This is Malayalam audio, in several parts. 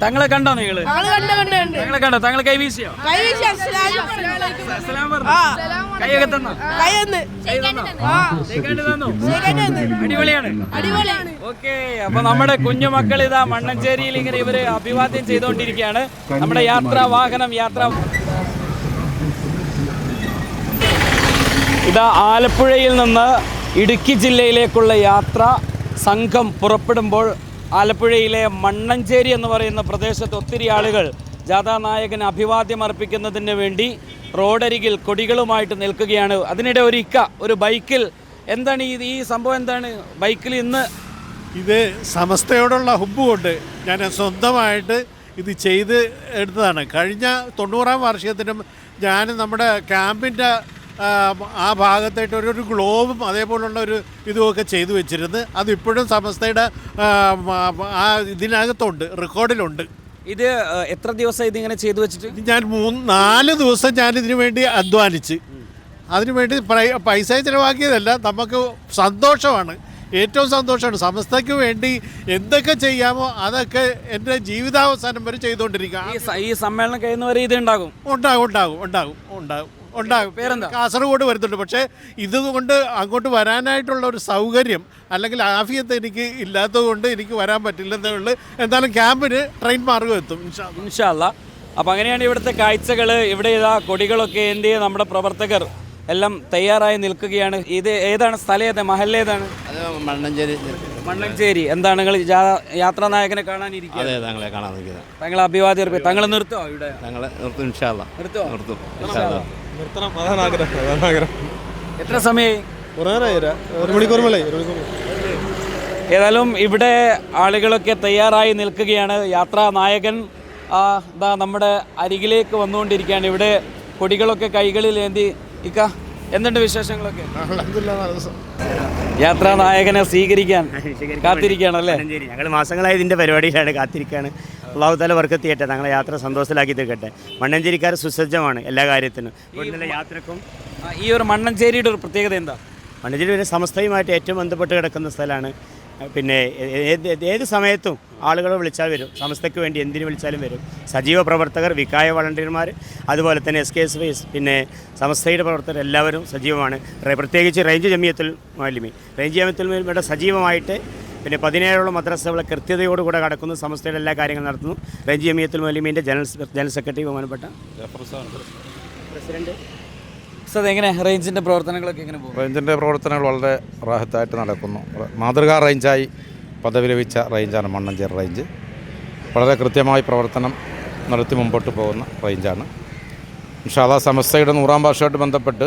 തങ്ങളെ കണ്ടോ കണ്ട് തങ്ങളെ കണ്ടോ? തങ്ങളെ കൈ വീശിയോ? കൈയൊക്കെ തന്നോ? അടിപൊളിയാണ്. ഓക്കെ അപ്പൊ നമ്മുടെ കുഞ്ഞു മക്കൾ ഇതാ മണ്ണഞ്ചേരിയിൽ ഇങ്ങനെ ഇവർ അഭിവാദ്യം ചെയ്തുകൊണ്ടിരിക്കുകയാണ് നമ്മുടെ യാത്രാ വാഹനം യാത്ര ഇതാ ആലപ്പുഴയിൽ നിന്ന് ഇടുക്കി ജില്ലയിലേക്കുള്ള യാത്ര സംഘം പുറപ്പെടുമ്പോൾ ആലപ്പുഴയിലെ മണ്ണഞ്ചേരി എന്ന് പറയുന്ന പ്രദേശത്ത് ഒത്തിരി ആളുകൾ ജാഥാനായകന് അഭിവാദ്യം അർപ്പിക്കുന്നതിന് വേണ്ടി റോഡരികിൽ കൊടികളുമായിട്ട് നിൽക്കുകയാണ്. അതിനിടെ ഒരു ഇക്ക ഒരു ബൈക്കിൽ. എന്താണ് ഈ ഈ സംഭവം എന്താണ്? ബൈക്കിൽ ഇന്ന് ഇത് സമസ്തയോടുള്ള ഹുബ് കൊണ്ട് ഞാൻ സ്വന്തമായിട്ട് ഇത് ചെയ്ത് എടുത്തതാണ്. കഴിഞ്ഞ തൊണ്ണൂറാം വാർഷികത്തിനും ഞാൻ നമ്മുടെ ക്യാമ്പിന്റെ ആ ഭാഗത്തായിട്ട് ഒരു ഒരു ഗ്ലോബും അതേപോലുള്ള ഒരു ഇതുമൊക്കെ ചെയ്തു വെച്ചിരുന്നു. അതിപ്പോഴും സമസ്തയുടെ ആ, ഇതിനകത്തുണ്ട് റെക്കോർഡിലുണ്ട്. ഇത് എത്ര ദിവസം ഇതിങ്ങനെ ചെയ്തു വെച്ചിട്ട്? ഞാൻ മൂന്ന് നാല് ദിവസം ഞാൻ ഇതിനു വേണ്ടി അധ്വാനിച്ച്. അതിനുവേണ്ടി പൈസ ചിലവാക്കിയതല്ല നമുക്ക് സന്തോഷമാണ്. ഏറ്റവും സന്തോഷമാണ്. സമസ്തയ്ക്ക് വേണ്ടി എന്തൊക്കെ ചെയ്യാമോ അതൊക്കെ എന്റെ ജീവിതാവസാനം വരെ ചെയ്തുകൊണ്ടിരിക്കുക. ഈ സമ്മേളനം കഴിയുന്നവരെ ഇത് ഉണ്ടാകും. ഉണ്ടാകും ഉണ്ടാകും ഉണ്ടാകും ഉണ്ടാകും. ഉണ്ടാകും. പേരെന്താ? കാസർഗോഡ് വരുന്നുണ്ട്. പക്ഷേ ഇതുകൊണ്ട് അങ്ങോട്ട് വരാനായിട്ടുള്ള ഒരു സൗകര്യം അല്ലെങ്കിൽ ആഫിയത്ത് എനിക്ക് ഇല്ലാത്തതുകൊണ്ട് എനിക്ക് വരാൻ പറ്റില്ലെന്നേ ഉള്ളൂ. എന്തായാലും ക്യാമ്പിന് ട്രെയിൻ മാർഗം എത്തും. ഇൻഷാല്ല അപ്പം അങ്ങനെയാണ് ഇവിടുത്തെ കാഴ്ചകൾ ഇവിടെ ഇതാ കൊടികളൊക്കെ ഏന്തി നമ്മുടെ പ്രവർത്തകർ എല്ലാം തയ്യാറായി നിൽക്കുകയാണ്. ഇത് ഏതാണ്? സ്ഥലം ഏത് മഹല്ല ഏതാണ്? മണ്ണഞ്ചേരി. മണ്ണഞ്ചേരി. എന്താണ് നിങ്ങൾ യാത്രാ നായകനെ കാണാനിരിക്കുക? അതെ താങ്കളെ കാണാൻ നിൽക്കുന്നത് അഭിവാദ്യം തങ്ങൾ നിർത്തോ ഇവിടെ? നിർത്തും നിർത്തോ. നിർത്തണം. അതാണ് ആഗ്രഹം അതാണ് ആഗ്രഹം. എത്ര സമയമായി കുറേ നേരമായി ഒരു- മണിക്കൂർ മേലെ ഒരു മണിക്കൂർ ഏതായാലും ഇവിടെ ആളുകളൊക്കെ തയ്യാറായി നിൽക്കുകയാണ്. യാത്രാ നായകൻ ഇതാ നമ്മുടെ അരികിലേക്ക് വന്നുകൊണ്ടിരിക്കുകയാണ്. ഇവിടെ കൊടികളൊക്കെ കൈകളിൽ ഏന്തി. ഇക്ക എന്തുണ്ട് വിശേഷങ്ങളൊക്കെ? യാത്രാ നായകനെ സ്വീകരിക്കാൻ കാത്തിരിക്കുകയാണല്ലേ ഞങ്ങൾ മാസങ്ങളായി ഇതിന്റെ പരിപാടിയിലാണ് കാത്തിരിക്കുകയാണ്. അള്ളാഹു താല വർക്കത്ത് ചെയ്യട്ടെ ഞങ്ങളെ യാത്ര സന്തോഷത്തിലാക്കി തീർക്കട്ടെ. മണ്ണഞ്ചേരിക്കാർ സുസജ്ജമാണ് എല്ലാ കാര്യത്തിനും. ഇവിടുന്നുള്ള യാത്രക്കും ഈ ഒരു മണ്ണഞ്ചേരിയുടെ ഒരു പ്രത്യേകത എന്താ? മണ്ണഞ്ചേരി ഒരു സമസ്തയുമായിട്ട് ഏറ്റവും ബന്ധപ്പെട്ട് കിടക്കുന്ന സ്ഥലമാണ്. പിന്നെ ഏത് ഏത് സമയത്തും ആളുകൾ വിളിച്ചാൽ വരും. സമസ്തയ്ക്ക് വേണ്ടി എന്തിനു വിളിച്ചാലും വരും. സജീവ പ്രവർത്തകർ വിക്കായ വളണ്ടിയർമാർ അതുപോലെ തന്നെ എസ് കെ എസ് വൈ പിന്നെ സമസ്തയുടെ പ്രവർത്തകർ എല്ലാവരും സജീവമാണ്. പ്രത്യേകിച്ച് റേഞ്ച് ജമിയത്തുൽ മാലിമി. റേഞ്ച് ജമിയത്തുൽ മാലിമിയുടെ സജീവമായിട്ട് പിന്നെ പതിനേഴോളം മദ്രസകളെ കൃത്യതയോടുകൂടെ കടക്കുന്നു. സമസ്തയുടെ എല്ലാ കാര്യങ്ങളും നടത്തുന്നു. റേഞ്ച് ജമിയത്തുൽ മാലിമീന്റെ ജനറൽ ജനറൽ സെക്രട്ടറി ബഹുമാനപ്പെട്ട പ്രസിഡന്റ്. സർ എങ്ങനെ റേഞ്ചിന്റെ പ്രവർത്തനങ്ങളൊക്കെ എങ്ങനെ പോകും റേഞ്ചിന്റെ പ്രവർത്തനങ്ങൾ വളരെ റാഹത്തായിട്ട് നടക്കുന്നു. മാതൃകാ റേഞ്ചായി പദവി ലഭിച്ച റേഞ്ചാണ് മണ്ണഞ്ചേരി റേഞ്ച്. വളരെ കൃത്യമായി പ്രവർത്തനം നടത്തി മുമ്പോട്ട് പോകുന്ന റേഞ്ചാണ്. പക്ഷേ അതാ സമസ്തയുടെ നൂറാം വർഷമായിട്ട് ബന്ധപ്പെട്ട്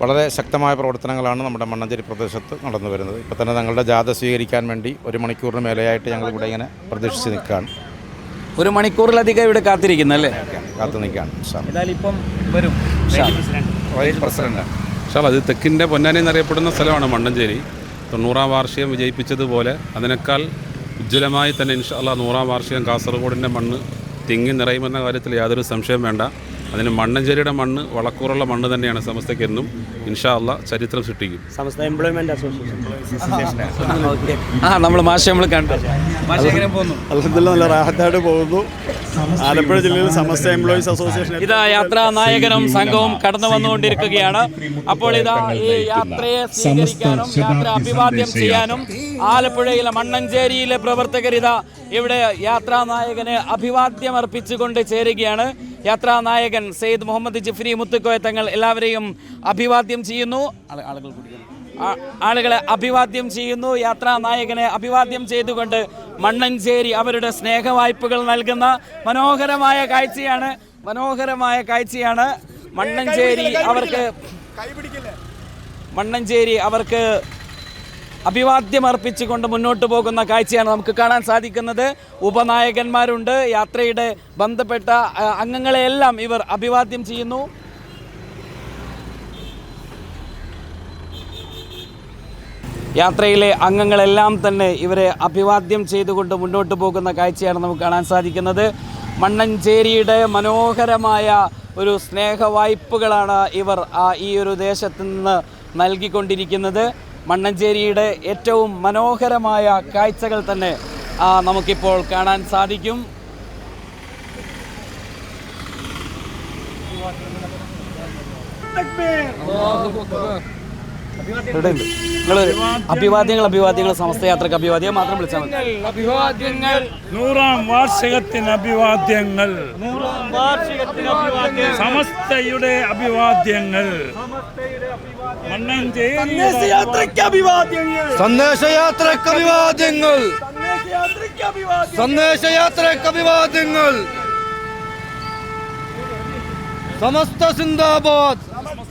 വളരെ ശക്തമായ പ്രവർത്തനങ്ങളാണ് നമ്മുടെ മണ്ണഞ്ചേരി പ്രദേശത്ത് നടന്നു വരുന്നത്. ഇപ്പോൾ തന്നെ തങ്ങളുടെ ജാഥ സ്വീകരിക്കാൻ വേണ്ടി ഒരു മണിക്കൂറിന് മേലെയായിട്ട് ഞങ്ങൾ ഇവിടെ ഇങ്ങനെ പ്രതീക്ഷിച്ച് നിൽക്കുകയാണ്. ഒരു മണിക്കൂറിലധികം ഇവിടെ കാത്തിരിക്കുന്നു കാത്തിരിക്കുന്നല്ലേ കാത്തു നിൽക്കുകയാണ് ഇപ്പം വരും. Range president. പക്ഷേ അത് തെക്കിന്റെ പൊന്നാനി എന്നറിയപ്പെടുന്ന സ്ഥലമാണ് മണ്ണഞ്ചേരി. തൊണ്ണൂറാം വാർഷികം വിജയിപ്പിച്ചതുപോലെ അതിനേക്കാൾ ഉജ്ജ്വലമായി തന്നെ ഇൻഷാല്ല നൂറാം വാർഷികം കാസർഗോഡിന്റെ മണ്ണ് തിങ്ങി നിറയുമെന്ന കാര്യത്തിൽ യാതൊരു സംശയം വേണ്ട. അതിന് മണ്ണഞ്ചേരിയുടെ മണ്ണ് വളക്കൂറുള്ള മണ്ണ് തന്നെയാണ് സമസ്തയ്ക്ക് എന്നും ഇൻഷാ അല്ല ചരിത്രം സൃഷ്ടിക്കും. സമസ്ത എംപ്ലോയ്മെന്റ് അസോസിയേഷൻ ഓക്കെ ആ നമ്മൾ മാഷെ നമ്മൾ കണ്ടു. മാഷ എങ്ങനെ പോകുന്നു? അലഹദില്ല നല്ല റാഹത്തായിട്ട് പോകുന്നു. ആലപ്പുഴ ജില്ലയിൽ സമസ്ത എംപ്ലോയീസ് അസോസിയേഷൻ ഇതാ യാത്രാ നായകനും സംഘവും കടന്നു വന്നുകൊണ്ടിരിക്കുകയാണ്. അപ്പോൾ ഇതാ ഈ യാത്രയെ സ്വീകരിക്കാനും യാത്ര അഭിവാദ്യം ചെയ്യാനും ആലപ്പുഴയിലെ മണ്ണഞ്ചേരിയിലെ പ്രവർത്തകർ ഇതാ ഇവിടെ യാത്രാ നായകന് അഭിവാദ്യം അർപ്പിച്ചുകൊണ്ട് ചേരുകയാണ്. യാത്രാ നായകൻ സെയ്ദ് മുഹമ്മദ് ജിഫ്രി മുത്തുക്കോയ തങ്ങൾ എല്ലാവരെയും അഭിവാദ്യം ചെയ്യുന്നു. ആളുകൾ കുടിക്കുന്നു. ആളുകളെ അഭിവാദ്യം ചെയ്യുന്നു. യാത്രാ നായകനെ അഭിവാദ്യം ചെയ്തുകൊണ്ട് മണ്ണഞ്ചേരി അവരുടെ സ്നേഹവായ്പകൾ നൽകുന്ന മനോഹരമായ കാഴ്ചയാണ് മനോഹരമായ കാഴ്ചയാണ് മണ്ണഞ്ചേരി അവർക്ക് മണ്ണഞ്ചേരി അവർക്ക് അഭിവാദ്യം അർപ്പിച്ചുകൊണ്ട് മുന്നോട്ട് പോകുന്ന കാഴ്ചയാണ് നമുക്ക് കാണാൻ സാധിക്കുന്നത്. ഉപനായകന്മാരുണ്ട്. യാത്രയുടെ ബന്ധപ്പെട്ട അംഗങ്ങളെയെല്ലാം ഇവർ അഭിവാദ്യം ചെയ്യുന്നു. യാത്രയിലെ അംഗങ്ങളെല്ലാം തന്നെ ഇവരെ അഭിവാദ്യം ചെയ്തുകൊണ്ട് മുന്നോട്ട് പോകുന്ന കാഴ്ചയാണ് നമുക്ക് കാണാൻ സാധിക്കുന്നത്. മണ്ണഞ്ചേരിയുടെ മനോഹരമായ ഒരു സ്നേഹവായ്പകളാണ് ഇവർ ആ ഈ ഒരു ദേശത്ത് നിന്ന് നൽകിക്കൊണ്ടിരിക്കുന്നത്. മണ്ണഞ്ചേരിയുടെ ഏറ്റവും മനോഹരമായ കാഴ്ചകൾ തന്നെ ആ, നമുക്കിപ്പോൾ കാണാൻ സാധിക്കും. നിങ്ങൾ അഭിവാദ്യങ്ങൾ അഭിവാദ്യങ്ങൾ സമസ്തയാത്രക്ക് അഭിവാദ്യം മാത്രം വിളിച്ചാൽ മതി. അഭിവാദ്യങ്ങൾ നൂറാം വാർഷികത്തിന് അഭിവാദ്യങ്ങൾ. സമസ്തയുടെ അഭിവാദ്യങ്ങൾ. മണ്ണഞ്ചേരി യാത്രയ്ക്ക് അഭിവാദ്യങ്ങൾ. സന്ദേശയാത്രയ്ക്ക് അഭിവാദ്യങ്ങൾ. സന്ദേശയാത്രയ്ക്ക് അഭിവാദ്യങ്ങൾ. സമസ്ത സിന്ദാബാദ്.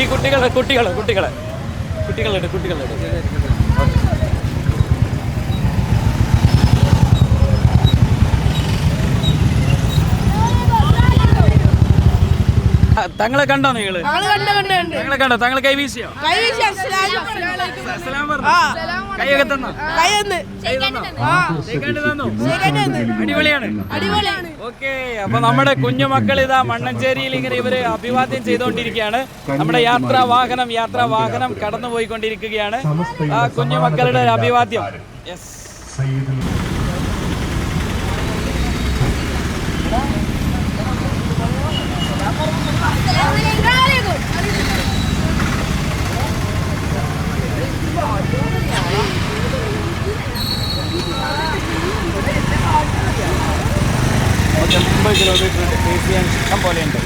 ഈ കുട്ടികളെ കുട്ടികളെ കുട്ടികളെ. കുട്ടികളുടെ കുട്ടികളുടെ തങ്ങളെ കണ്ടോ നിങ്ങൾ? തങ്ങളെ കണ്ടോ? തങ്ങളെ കൈ വീശിയോ? കൈയൊക്കെ തന്നോ? അടിപൊളിയാണ്. ഓക്കെ അപ്പൊ നമ്മുടെ കുഞ്ഞു മക്കൾ ഇതാ മണ്ണഞ്ചേരിയിൽ ഇങ്ങനെ ഇവർ അഭിവാദ്യം ചെയ്തുകൊണ്ടിരിക്കുകയാണ് നമ്മുടെ യാത്രാ വാഹനം യാത്രാ വാഹനം കടന്നു പോയിക്കൊണ്ടിരിക്കുകയാണ് ആ കുഞ്ഞു മക്കളുടെ അഭിവാദ്യം. യെസ് മുപ്പത് കിലോമീറ്റർ ഫേസ് ചെയ്യാൻ ഇഷ്ടം പോലെയുണ്ട്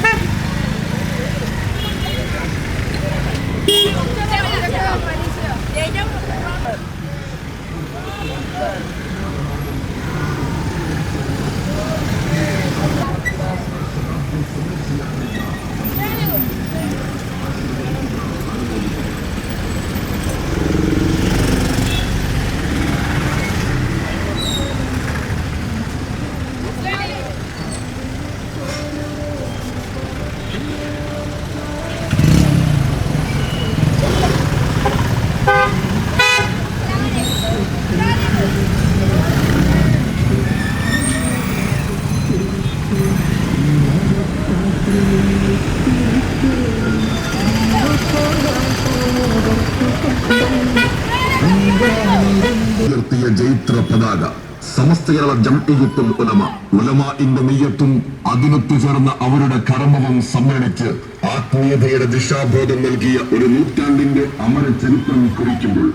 ഉയർത്തിയ ജൈത്ര പതാക സമസ്ത കേരള ജംഇയ്യത്തുൽ ഉലമ ഉലമാഇന്റെ നെയ്യത്തും അതിനൊത്തു ചേർന്ന അവരുടെ കർമ്മവും സമ്മേളിച്ച് ആത്മീയതയുടെ ദിശാബോധം നൽകിയ ഒരു നൂറ്റാണ്ടിന്റെ അമര ചരിത്രം കുറിക്കുമ്പോൾ